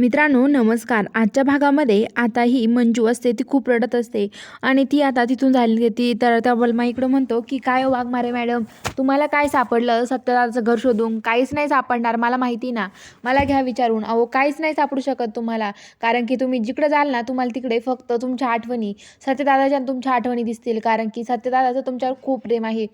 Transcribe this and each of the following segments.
मित्रांनो नमस्कार. आजच्या भागामध्ये आता ही मंजू असते ती खूप रडत असते आणि ती आता तिथून झाली ती तर त्या बलमा इकडं म्हणतो की काय हो वाघमारे मॅडम? तुम्हाला काय सापडलं? सत्यदाचं घर शोधून काहीच नाही सापडणार मला माहिती ना. मला घ्या विचारून. अहो काहीच नाही सापडू शकत तुम्हाला. कारण की तुम्ही जिकडं जाल ना तुम्हाला तिकडे फक्त तुमच्या आठवणी सत्यदादाच्या तुमच्या आठवणी दिसतील. कारण की सत्यदादाचं तुमच्यावर खूप प्रेम आहे.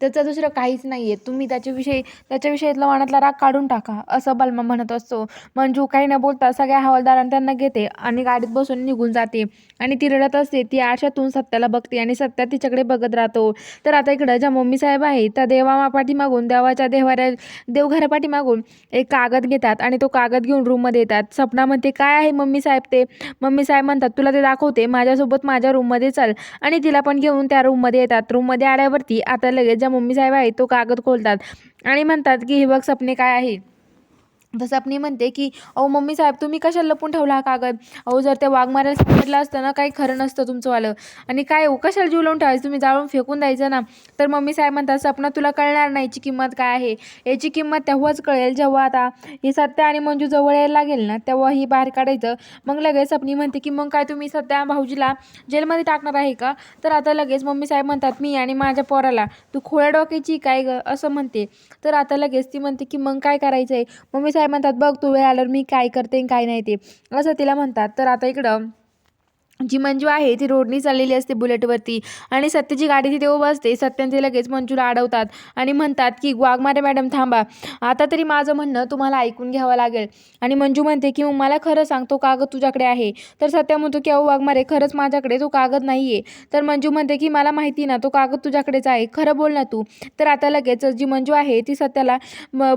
त्याचं दुसरं काहीच नाही आहे तुम्ही त्याच्याविषयी त्याच्याविषयीतला मनातला राग काढून टाका असं बलमा म्हणत असतो. मंजू काही न बोलता सगळ्या हवालदारांना त्यांना घेते आणि गाडीत बसून निघून जाते. आणि ती रडत असते ती आरशातून सत्याला बघते आणि सत्या तिच्याकडे बघत राहतो. तर आता इकडं ज्या मम्मी साहेब आहे त्या देवा पाठीमागून देवाच्या देवाऱ्या देवघरा पाठीमागून एक कागद घेतात आणि तो कागद घेऊन रूममध्ये येतात. सपना म्हणते काय आहे मम्मी साहेब ते? मम्मी साहेब म्हणतात तुला ते दाखवते माझ्यासोबत माझ्या रूममध्ये चल. आणि तिला पण घेऊन त्या रूममध्ये येतात. रूममध्ये आल्यावरती आता लगेच ज्या मम्मी साहेब आहे तो कागद खोलतात आणि म्हणतात की हे बघ सपने काय आहे. सपनी म्हणते की अहो मम्मी साहेब तुम्ही कशाला लपून ठेवला हा कागद? अहो जर ते वाघमाऱ्याला सांगितलं असतं ना काही खरं नसतं तुमचंवालं. आणि काय हो कशाला जीव लावून ठेवायचं? तुम्ही जाळून फेकून द्यायचं ना. तर मम्मी साहेब म्हणतात सपना तुला कळणार नाही याची किंमत काय आहे. याची किंमत तेव्हाच कळेल जेव्हा आता ही सत्य आणि मंजू जवळ यायला लागेल ना तेव्हा ही बाहेर काढायचं. मग लगेच सपनी म्हणते की मग काय तुम्ही सध्या भाऊजीला जेलमध्ये टाकणार आहे का? तर आता लगेच मम्मी साहेब म्हणतात मी आणि माझ्या पोराला तू खोळ्या डोक्याची काय ग? असं म्हणते. तर आता लगेच ती म्हणते की मग काय करायचं आहे मम्मी साहेब काय म्हणतात बघ तू वेळ आल्यावर मी काय करते काय नाही ते. असं तिला म्हणतात. तर आता इकडं जी मंजू आहे ती रोडनी चाललेली असते बुलेटवरती आणि सत्यची गाडी तिथे उभं असते. सत्यन ते लगेच मंजूला अडवतात आणि म्हणतात की वाघमारे मॅडम थांबा. आता तरी माझं म्हणणं तुम्हाला ऐकून घ्यावं लागेल. आणि मंजू म्हणते की मला खरं सांग तो कागद तुझ्याकडे आहे. तर सत्य म्हणतो की अहो वाघमारे खरंच माझ्याकडे तो कागद नाही आहे तर मंजू म्हणते की मला माहिती ना तो कागद तुझ्याकडेच आहे. खरं बोल ना तू. तर आता लगेच जी मंजू आहे ती सत्याला ब-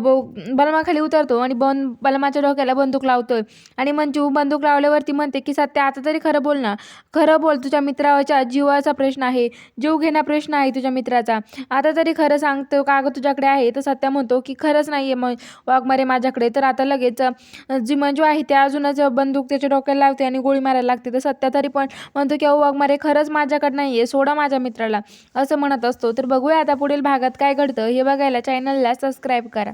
बलमाखाली उतरतो आणि बन बलमाच्या डोक्याला बंदूक लावतोय. आणि मंजू बंदूक लावल्यावरती म्हणते की सत्या आता तरी खरं बोल ना. खरं बोल तुझ्या मित्राच्या जीवाचा प्रश्न आहे जीव घेणा प्रश्न आहे तुझ्या मित्राचा. आता तरी खरं सांगतो का कागद तुझ्याकडे आहे तर सत्या म्हणतो की खरंच नाही आहे मग वाघमारे माझ्याकडे. तर आता लगेच जी मंजू आहे त्या अजूनच बंदूक त्याच्या डोक्याला लावते आणि गोळी मारायला लागते. तर सत्या तरी पण म्हणतो की अहो वाघमारे खरंच माझ्याकडे नाही आहे सोडा माझ्या मित्राला. असं म्हणत असतो. तर बघूया आता पुढील भागात काय घडतं. हे बघायला चॅनलला सबस्क्राईब करा.